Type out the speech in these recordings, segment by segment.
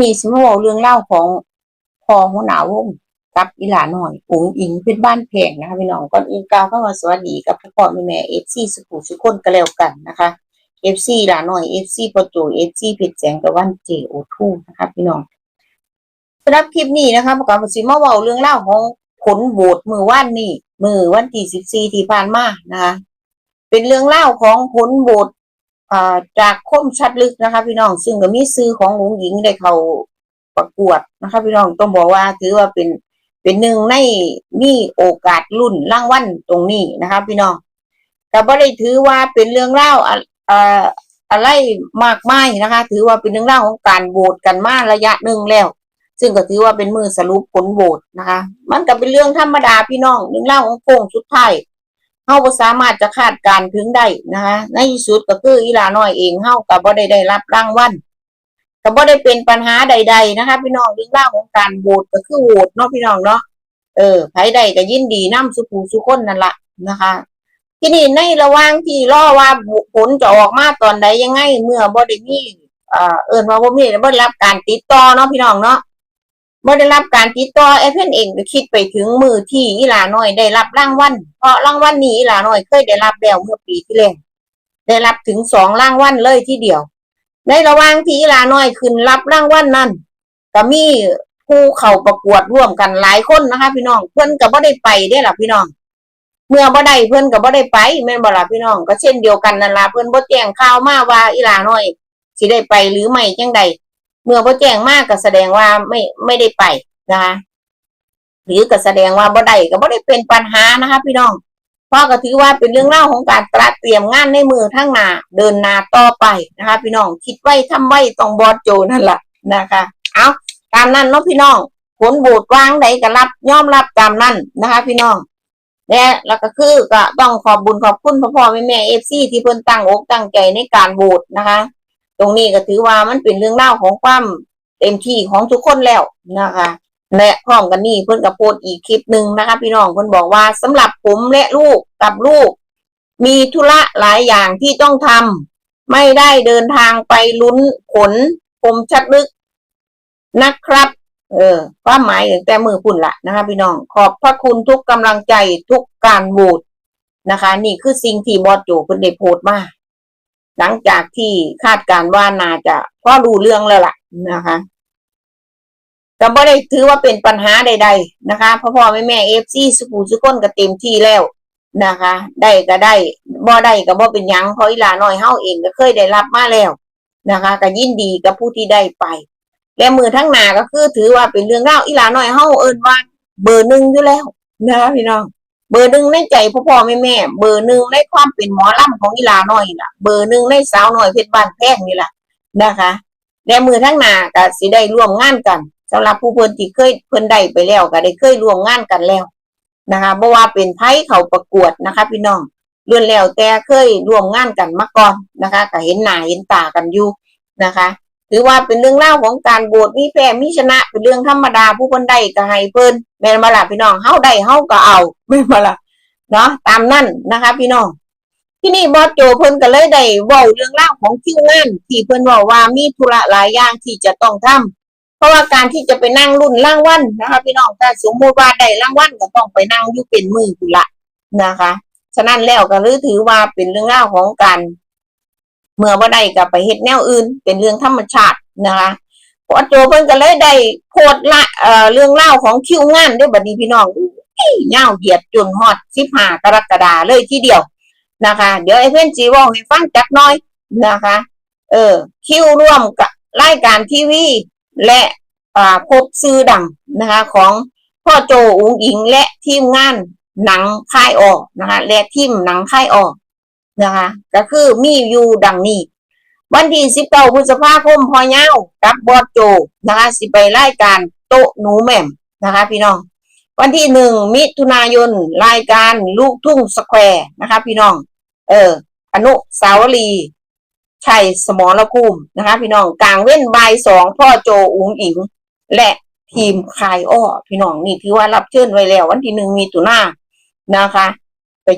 นี้สิมาเว้าเรื่องเล่าของพ่อหัวหนาวงกับอีหลาน้อยอุ๋งอิงเป็นบ้านแพงนะคะพี่น้องก่อนอื่นกล่าวคำว่าสวัสดีกับพ่อพ่อแม่แม่ FC สุขุสุขคนก็แล้วกันนะคะ FC หลาน้อย FC ปอโจ FC เพชรแสงตะวัน JO2 นะคะพี่น้องสำหรับคลิปนี้นะคะประกอบสิมาเว้าเรื่องเล่าของผลโหวตมือวันนี้มือวันที่14ที่ผ่านมานะคะเป็นเรื่องเล่าของผลโหวต จากคมชัดลึกนะคะ พี่น้อง ซึ่งก็มีซื้อของหงหญิงได้เข้าประกวดนะคะ พี่น้องต้องบอกว่าถือว่าเป็นเป็นหนึ่งในมีโอกาสรุ่นรางวัลตรงนี้นะคะ พี่น้องก็บ่ได้ถือว่าเป็นเรื่องเล่าอะอ่าอะไรมากมายนะคะ ถือว่าเป็นเรื่องเล่าของการโหวตกันมาระยะหนึ่งแล้ว ซึ่งก็ถือว่าเป็นมือสรุปผลโหวตนะคะ มันก็เป็นเรื่องธรรมดาพี่น้องเรื่องเล่าของโค้งสุดท้าย เฮาบ่สามารถจะคาดการถึงได้นะคะในที่สุดก็คืออีลาน้อยเองเฮาก็บ่ได้ได้รับรางวัลก็บ่ได้เป็นปัญหาใด ๆ นะคะ พี่น้องเรื่องราวของการโหวตก็คือโหวตเนาะพี่น้องเนาะเออไผใดก็ยินดีนํสุผู้สุคนนั่นละนะคะ ทีนี้ในระหว่างที่รอว่าผลจะออกมาตอนใดยังไง เมื่อบ่ได้มีอ่าเอิ้นว่าบ่มีบ่ได้รับการติดต่อเนาะพี่น้องเนาะ บ่ได้รับการติดต่อแอปเปิลเองก็คิดไปถึงมือที่อีหลาน้อยได้รับรางวัลเพราะรางวัลนี้อีหลาน้อยเคยได้รับแล้วเมื่อปีที่แล้วได้รับถึงสองรางวัลเลยทีเดียว ในระหว่างที่อีหลาน้อยขึ้นรับรางวัลนั้นก็มีผู้เข้าประกวดร่วมกันหลายคนนะคะ พี่น้องเพิ่อนก็บ่ได้ไปได้อล่ะพี่น้อง เมื่อบ่ได้เพิ่อนก็บ่ได้ไปแม่นบ่ล่ะพี่น้อง ก็เช่นเดียวกันนั่นล่ะเพิ่อนบ่แจ้งข่าวมาว่าอีหลาน้อยสิได้ไปหรือไม่จังใด เมื่อบ่แจ้งมากก็แสดงว่าไม่ไม่ได้ไปนะคะหรือก็แสดงว่าบ่ได้ก็บ่ได้เป็นปัญหานะคะ พี่น้องพราะก็ถือว่าเป็นเรื่องเล่าของการตระเตรียมงานในมือทั้งนาเดินนาต่อไปนะคะ พี่น้องคิดไว้ทำไว้ต้องบอดโจนั่นแหละนะคะ เอาตามนั้นเนาะพี่น้องผลโบดวางใดก็รับยอมรับตามนั้นนะคะ พี่น้องและแล้วก็คือก็ต้องขอบบุญขอบคุณพ่อพ่อแม่แม่เอฟซีที่เพิ่นตั้งอกตั้งใจในการโหวตนะคะ ตรงนี้ก็ถือว่ามันเป็นเรื่องเล่าของความเต็มที่ของทุกคนแล้วนะคะและพร้อมกันนี้เพิ่อนก็โพสอีกคลิปหนึ่งนะคะ พี่น้องเพิ่นบอกว่าสำหรับผมและลูกกับลูก มีธุระหลายอย่างที่ต้องทำไม่ได้เดินทางไปลุ้นผลผมชัดลึกนะครับ เออความหมายตั้งแต่มือพุ่นละนะคะ พี่น้องขอบพระคุณทุกกำลังใจทุกการโหวตนะคะ นี่คือสิ่งที่บอสโจเพิ่นได้โพสต์มา หลังจากที่คาดการว่านาจะก็รู้เรื่องแล้วล่ะนะคะก็บ่ได้ถือว่าเป็นปัญหาใด ๆ นะคะพ่อพ่อแม่แม่เอฟซีสุขุสุคนก็เต็มที่แล้วนะคะ ได้ก็ได้บ่ได้ก็บ่เป็นยังเพราะอีหลาน้อยเฮาเองก็เคยได้รับมาแล้วนะคะก็ยินดีกับผู้ที่ได้ไป และมือทั้งหนาก็คือถือว่าเป็นเรื่องราอีหลาน้อยเฮาเอิ้นว่าเบอร์หนึ่งอยู่แล้วนะคะพี่น้อง เบอร์หนึ่งในใจพ่อพ่อแม่แม่เบอร์หนึ่งในความเป็นหมอลำของอีลาน้อยล่ะ เบอร์หนึ่งในสาวน้อยเพชรบ้านแพงนี่ล่ะนะคะและมือทั้งหนาก็สิได้ร่วมงานกันสำหรับผู้เพิ่นที่เคยเพิ่นได้ไปแล้วก็ได้เคยร่วมงานกันแล้วนะคะบ่ว่าเป็นไผเขาประกวดนะคะ พี่น้องล้วนแล้วแต่เคยร่วมงานกันมาก่อนนะคะ ก็เห็นหน้าเห็นตากันอยู่นะคะ ถือว่าเป็นเรื่องเล่าของการโบวตมีแพ้มีชนะเป็นเรื่องธรรมดาผู้เพิ่นได้ก็ให้เพิ่นแม่นบ่ล่ะพี่น้องเฮาได้เฮาก็เอาแม่นบ่ล่ะเนาะตามนั้นนะคะ พี่น้องที่นี่บอสโจเพิ่นก็เลยได้เว้าเรื่องราของคิวงานที่เพิ่นบอกว่ามีธุระหลายอย่างที่จะต้องทำเพราะว่าการที่จะไปนั่งรุ่นรางวัลนะคะพี่น้องถ้าสมมติว่าได้รางวัลก็ต้องไปนั่งอยู่เป็นมือกุละนะคะ ฉะนั้นแล้วก็เลยถือว่าเป็นเรื่องราของการ เมื่อว่าได้ก็ไปเฮ็ดแนวอื่น เป็นเรื่องธรรมชาตินะคะพอโจเพิ่นก็เลยได้โพดละเอ่อเรื่องเล่าของคิวงานด้วยบัดนี้พี่น้องอุ้ยยาวเหยียดจนฮอด15กรกฎาเลยทีเดียวนะคะ เดี๋ยวไอ้เพื่อนจีว่าให้ฟังจักหน่อยนะคะ เออ คิวร่วมกับรายการทีวี และอ่าพบซื้อดังนะคะ ของพ่อโจอุงอิงและทีมงานหนังค่ายออกนะคะ และทีมหนังค่ายออก นะคะก็คือมีอยู่ดังนี้ วันที่สิบเก้าพฤษภาคมพอเย้ากับบอสโจนะคะสิไปรายการโต๊ะหนูแม่มนะคะ พี่น้อง วันที่หนึ่งมิถุนายนรายการลูกทุ่งสแควร์นะคะ พี่น้อง เออ อนุสาวรีย์ชัยสมรภูมินะคะ พี่น้องกลางเว้นบ่ายสองพ่อโจอุ๋งอิง และทีมคายอ้อพี่น้องนี่ถือว่ารับเชิญไว้แล้ว วันที่หนึ่งมีตุนานะคะ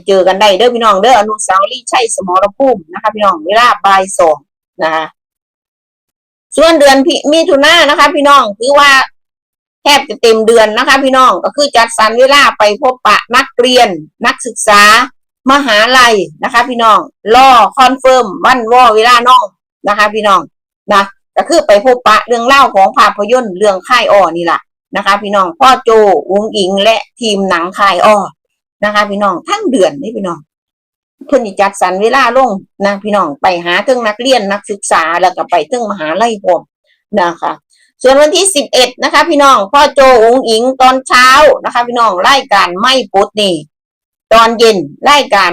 เจอกันได้เด้อพี่น้องเด้ออนุสาวรีย์ชัยสมรภูมินะคะ พี่น้องเวลาบ่ายสองนะคะส่วนเดือนพิมิถุนายนนะคะ พี่น้องถือว่าแทบจะเต็มเดือนนะคะ พี่น้องก็คือจัดสรรเวลาไปพบปะนักเรียน นักศึกษา มหาลัยนะคะ พี่น้องรอคอนเฟิร์มวันวอเวลาน้องนะคะ พี่น้องนะก็คือไปพบปะเรื่องเล่าของภาพยนตร์เรื่องค่ายอ้อนี่แหละนะคะ พี่น้องพ่อโจวงอิงและทีมหนังค่ายอ้อ นะคะ พี่น้องทั้งเดือนนี่พี่น้องเพิ่นจัดสรรเวลาลงนะพี่น้องไปหาถึงนักเรียนนักศึกษาแล้วก็ไปถึงมหาลัยพร้อมนะคะ ส่วนวันที่สิบเอ็ดนะคะ พี่น้องพ่อโจองอิงตอนเช้านะคะ พี่น้องรายการไม่ปุ๊ดนี่ตอนเย็นรายการ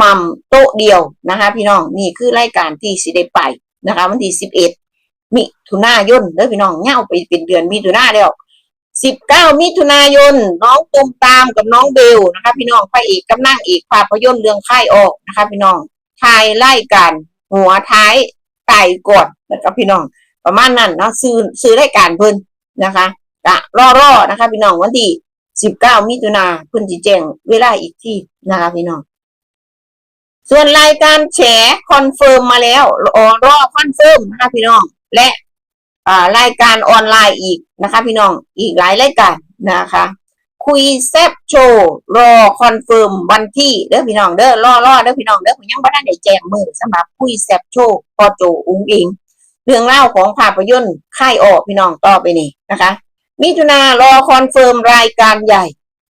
มัมโต๊ะเดียวนะคะ พี่น้องนี่คือรายการที่สิได้ไปนะคะ วันที่สิบเอ็ดมิถุนายนเด้อพี่น้องเง่าไปเป็นเดือนมิถุนาแล้ว สิบเก้ามิถุนายน น้องตุมตามกับน้องเบลนะคะ พี่น้องพระเอกกับนางเอกภาพยนตร์เรื่องค่ายออกนะคะ พี่น้องทายไล่กัน หัวท้ายไก่กดนะครับพี่น้อง ประมาณนั้นเนาะซื้อซื้อรายการเพิ่นนะคะกะรอรอนะคะ พี่น้องวันที่สิบเก้ามิถุนาเพิ่นสิแจงเวลาอีกที่นะคะพี่น้องส่วนรายการแฉคอนเฟิร์มมาแล้วรอรอคอนเฟิร์มนะคะพี่น้อง และ รายการออนไลน์อีกนะคะ พี่น้องอีกหลายรายการนะคะ คุยแซบโชว์รอคอนเฟิร์มวันที่เด้อพี่น้องเด้อรอรอเด้อพี่น้องเด้อผมยังบ่ได้แจ้งมือสำหรับคุยแซบโชว์พอโจอุ้งอิงเรื่องเล่าของภาพยนตร์ค่ายออกพี่น้องต่อไปนี่นะคะมิถุนารอคอนเฟิร์มรายการใหญ่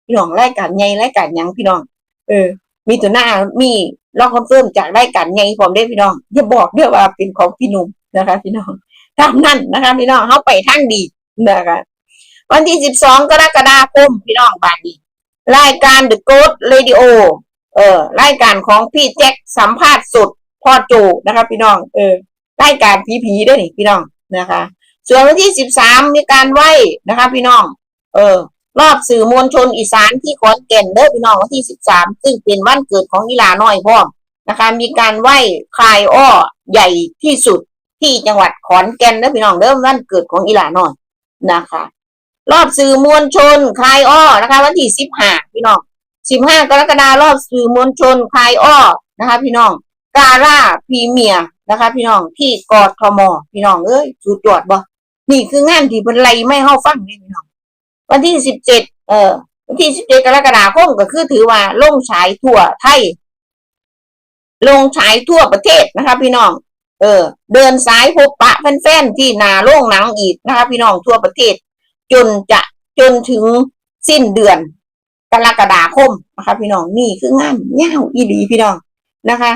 พี่น้องรายการใหญ่รายการยังพี่น้องเออมิถุนามีรอคอนเฟิร์มจากรายการใหญ่พร้อมได้อพี่น้องอย่าบอกเด้อว่าเป็นของพี่หนุ่มนะคะ พี่น้อง ทำนั่นนะคะพี่น้องเขาไปทางดีนะคะวันที่สิบสองกรกฎาคมพี่น้องบานดีรายการ The Ghost Radio เออ รายการของพี่แจ็คสัมภาษณ์สดพ่อโจนะคะพี่น้อง เออ รายการผีๆด้วยนี่พี่น้องนะคะ ส่วนวันที่สิบสามมีการไหวนะคะ พี่น้อง เออ รอบสื่อมวลชนอีสานที่ขอนแก่นเด้อพี่น้องวันที่สิบสามซึ่งเป็นวันเกิดของอีลาน้อยพ่อมนะคะ มีการไหว้คลายอ้อใหญ่ที่สุด ที่จังหวัดขอนแก่นเด้อพี่น้องเด้อวันเกิดของอีหลาน้อยนะคะ รอบสื่อมวลชนคลายอ้อนะคะ วันที่สิบห้าพี่น้องสิบห้ากรกฎารอบสื่อมวลชนคลายอ้อนะคะ พี่น้องการ่าพรีเมียนะคะ พี่น้องที่กอดทมพี่น้องเอ้ยสุดยอดบ่นี่คืองานที่เพิ่นไล่ไม่เฮาฟังนี่พี่น้อง วันที่สิบเจ็ดเอ่อวันที่สิบเจ็ดกรกฎาคมก็คือถือว่าลงฉายทั่วไทยลงฉายทั่วประเทศนะคะ พี่น้อง เออ เดินสายพบปะแฟนๆที่นาโรงหนังอีกนะคะพี่น้องทั่วประเทศ จนจะจนถึงสิ้นเดือนกรกฎาคมนะคะพี่น้องนี่คืองานยาวอีหลีพี่น้องนะคะ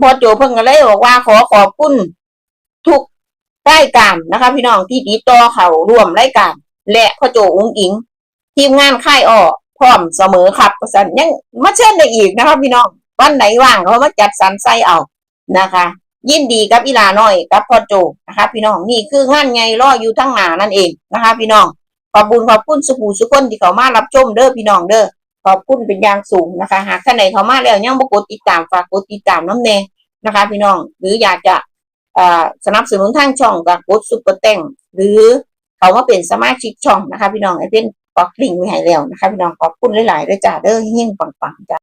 พอโจเพิ่งก็เลยบอกว่าขอขอบคุณทุกรายการนะคะ พี่น้องที่ติดต่อเขาร่วมรายการและพ่อโจอุ้งอิง ทีมงานค่ายออกพร้อมเสมอครับสันยังมาเชิญได้อีกนะคะพี่น้องวันไหนว่างเขามาจัดสรรไส้เอานะคะ ยินดีกับอีลาน้อยกับพ่อโจนะคะ พี่น้องนี่คืองานไงรออยู่ทั้งหนานั่นเองนะคะ พี่น้องขอบคุณขอบคุณสุภูสุคนที่เขามารับชมเด้อพี่น้องเด้อขอบคุณเป็นอย่างสูงนะคะ หากท่านใดเขามาแล้วยังบ่กดติดตามฝากกดติดตามน้ำเนนะคะ พี่น้องหรืออยากจะสนับสนุนทางช่องกับกดซุปเปอร์แต่งหรือเขามาเป็นสมาชิกช่องนะคะ พี่น้องไอเป็นปักลิงไว้ให้แล้วนะคะ พี่น้องขอบคุณหลายๆด้วยจ้าเด้อเฮงปังๆจ้า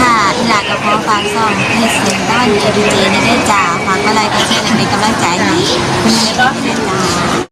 ค่ะหลักกระเพาะฟางซ่องเฮสเซนต้านเอวีเจในได้จ่าฟังอะไรก็เช่ในกำลังใจให้คุณเล็กได้จ